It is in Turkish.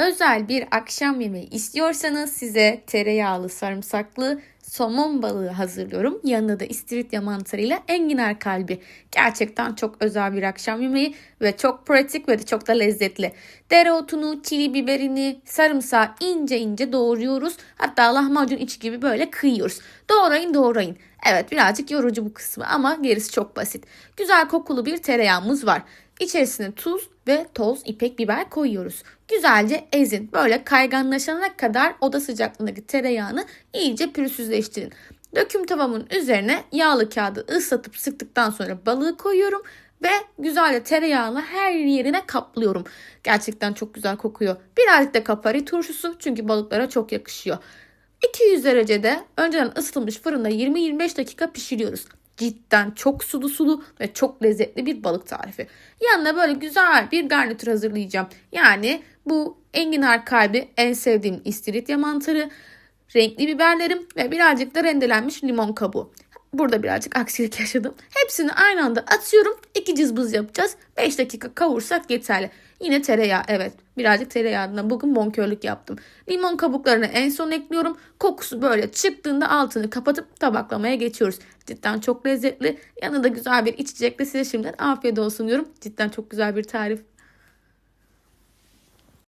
Özel bir akşam yemeği istiyorsanız size tereyağlı sarımsaklı somon balığı hazırlıyorum. Yanında da istiridye mantarıyla enginar kalbi. Gerçekten çok özel bir akşam yemeği ve çok pratik ve de çok da lezzetli. Dereotunu, çili biberini, sarımsağı ince ince doğruyoruz. Hatta lahmacun içi gibi böyle kıyıyoruz. Doğrayın doğrayın. Evet birazcık yorucu bu kısmı ama gerisi çok basit. Güzel kokulu bir tereyağımız var. İçerisine tuz ve toz ipek biber koyuyoruz. Güzelce ezin. Böyle kayganlaşana kadar oda sıcaklığındaki tereyağını iyice pürüzsüzleştirin. Döküm tavamın üzerine yağlı kağıdı ıslatıp sıktıktan sonra balığı koyuyorum ve güzelce tereyağla her yerine kaplıyorum. Gerçekten çok güzel kokuyor. Birazcık da kapari turşusu çünkü balıklara çok yakışıyor. 200 derecede önceden ısıtılmış fırında 20-25 dakika pişiriyoruz. Cidden çok sulu sulu ve çok lezzetli bir balık tarifi. Yanına böyle güzel bir garnitür hazırlayacağım. Yani bu enginar kalbi en sevdiğim istiridye mantarı, renkli biberlerim ve birazcık da rendelenmiş limon kabuğu. Burada birazcık aksilik yaşadım. Hepsini aynı anda atıyorum. İki cızbız yapacağız. 5 dakika kavursak yeterli. Yine tereyağı evet. Birazcık tereyağından bugün bonkörlük yaptım. Limon kabuklarını en son ekliyorum. Kokusu böyle çıktığında altını kapatıp tabaklamaya geçiyoruz. Cidden çok lezzetli. Yanında güzel bir içecekle size şimdiden afiyet olsun diyorum. Cidden çok güzel bir tarif.